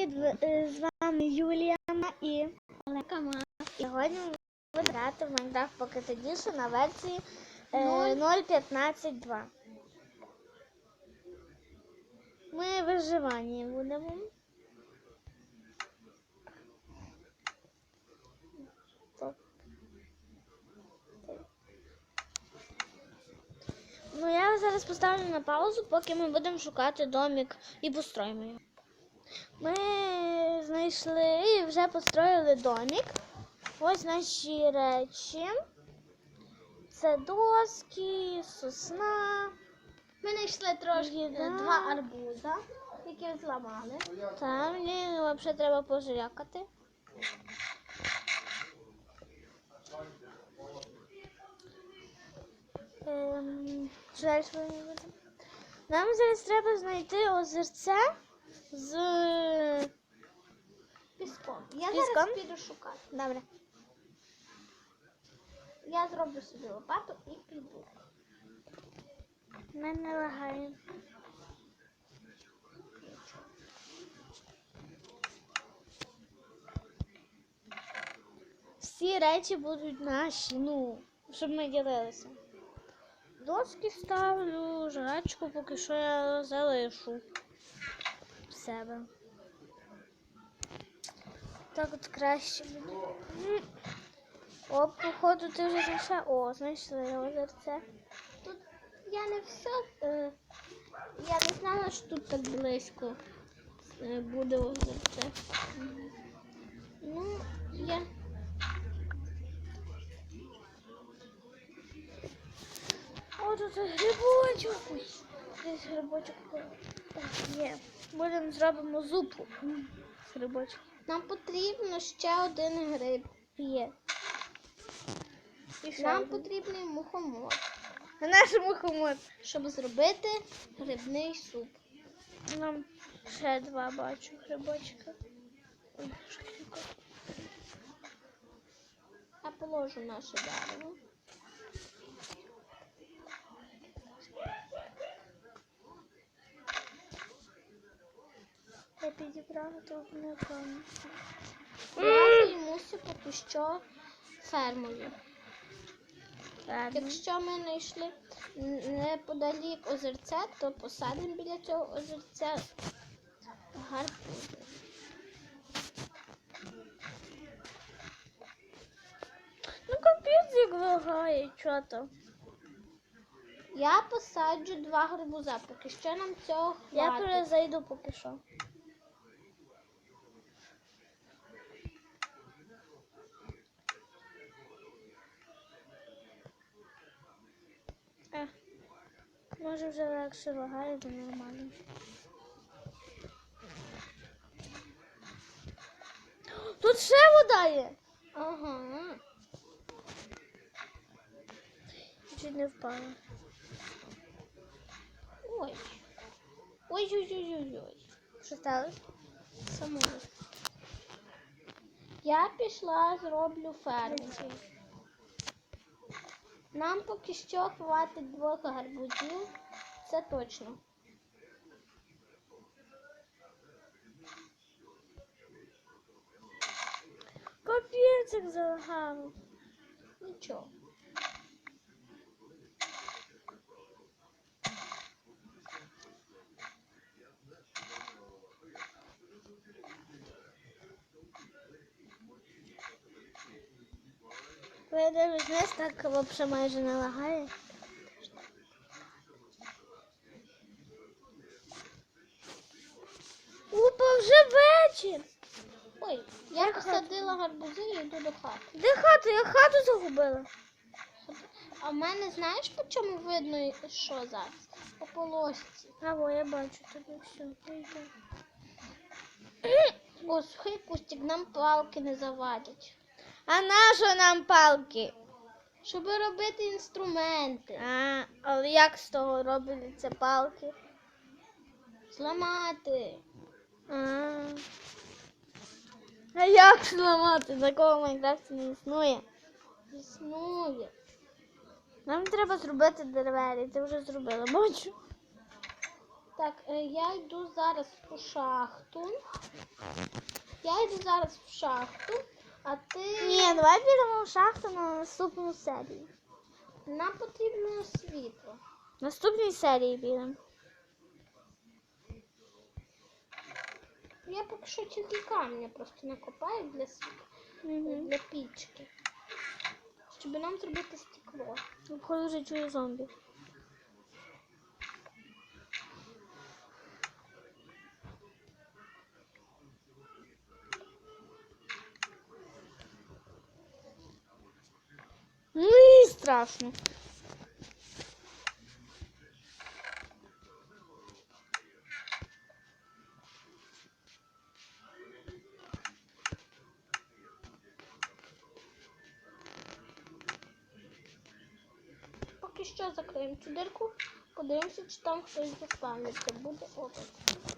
Привіт, е, з вами Юлія і Олега Ма. сьогодні ми будемо грати в Minecraft Pocket Edition на версії е, Нуль. 0.15.2. Ми виживання будемо. Ну, я зараз поставлю на паузу, поки ми будемо шукати домик і построїмо його. Ми знайшли і вже построїли домик. Ось наші речі. Це доски, сосна. Ми знайшли трошки е, два арбуза, які зламали. Там мені взагалі треба пожрякати. Ем? Нам зараз треба знайти озерце з. Піском. Я Піском? зараз піду шукати. Добре. Я зроблю собі лопату і піду. Мене лагає. Всі речі будуть наші, ну, щоб ми ділилися. Доски ставлю, жрачку поки що я залишу себе. Так от краще буде. О, походу, ти вже знайшла. О, знайшли озерце. Тут я не все. Е, я не знала, що тут так близько е, буде озерце. Ну, я. О, тут грибочок. Ось, грибочок. Так, є. Будемо зробимо зупу. З грибочком. Нам потрібно ще один гриб. Є. І що? Нам потрібний мухомор, На нашому хомот. щоб зробити грибний суп. Нам ще два бачу грибочка. Ой. Я положу наше дерево. Я підібрала тут не пам'ятаю. Я займуся поки що фермою. Якщо ми знайшли неподалік озерця, то посадимо біля цього озерця гарбузи. Ну як лагає, що то. Я посаджу два гарбуза, поки що нам цього Я хватить. перезайду поки що. Може вже легше лагає, то нормально. Тут ще вода є. Ага. Чуть не впала. Ой. Ой-ой-ой-ой-ой. Що сталося? Само. Я пішла, зроблю ферму. Нам поки що хватить двох гарбузів. Це точно. Капець як залагало. Нічого. Дивлюсь, знаєш, так взагалі майже не лагає. Опа, вже вечір. Ой, я посадила гарбузи і йду до хати. Де хата? Я хату загубила. А в мене знаєш по чому видно, що зараз? По полосці. А я бачу тобі все. О, сухий кустик, нам палки не завадять. А нащо нам палки? Щоб робити інструменти, А, але як з того робляться палки? зламати. А, а як зламати? Такого в Майнкрафті не існує. Існує. Нам треба зробити двері, ти вже зробила, бачу. Так, е, я йду зараз у шахту. Я йду зараз в шахту, а ти Ні, давай підемо в шахту на наступну серію. нам потрібно світло. В наступній серії підемо. Я поки що тільки камня просто накопаю для світла, Угу. для пічки. Щоб нам зробити стекло. Обходу вже чую зомбі. Ну і страшно. Поки що закриємо цю дирку, подивимося, чи там хтось заспавниться. Буде опит.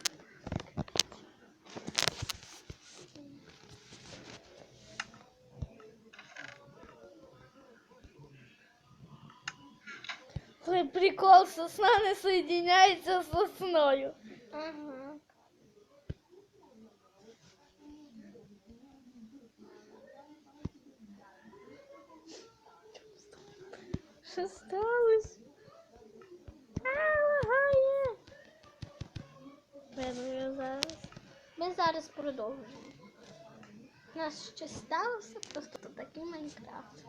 Ой, прикол, сосна не соєдиняється з сосною. Ага. Вибраю зараз. Ми зараз продовжуємо. У нас ще сталося просто такий Майнкрафт.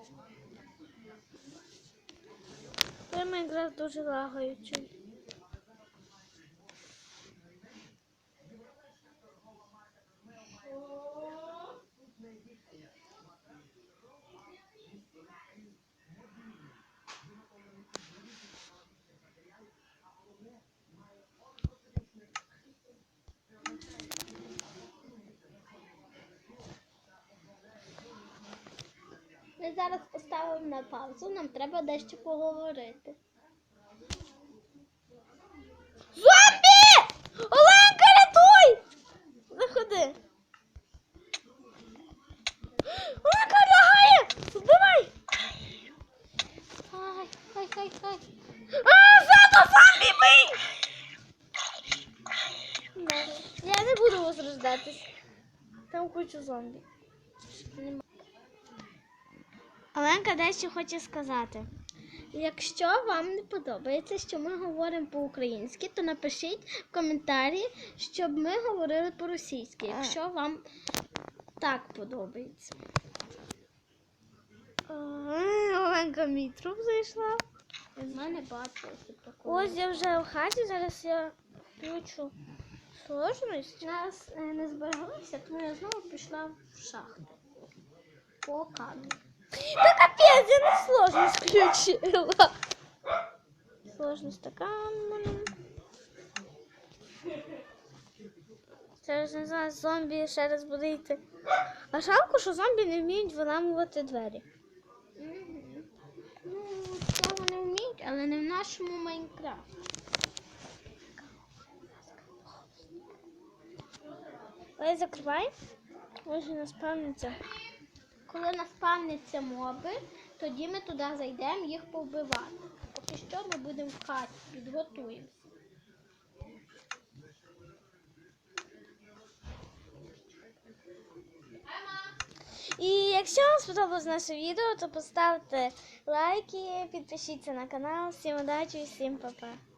Той Майнкрафт дуже лагаючий. Зараз поставимо на паузу, нам треба дещо поговорити. Зомбі! Оленка, рятуй! Заходи. Оленка лагає! Вбивай! Хай, хай, хай, хай. А, зато зомбі бий! Я не буду возрождатись. Там кучу зомбі. Оленка дещо хоче сказати. Якщо вам не подобається, що ми говоримо по-українськи, то напишіть в коментарі, щоб ми говорили по-російськи, якщо вам так подобається. Оленка мій труп зайшла. В мене такого. Ось я вже в хаті, зараз я включу сложність. Нас е, не збереглося, тому я знову пішла в шахту. По камню. Та капець, я не сложність включила. Сложність така. м. Зараз не знаю, зомбі ще раз буде йти. А жалко, що зомбі не вміють виламувати двері. Ну, це вони вміють, але не в нашому Майнкрафті. Ой, закривай. Він наспавниться. Коли наспавняться моби, тоді ми туди зайдемо їх повбивати. Поки що ми будемо в хаті, підготуємося. І якщо вам сподобалось наше відео, то поставте лайки, підпишіться на канал. Всім удачі всім па-па.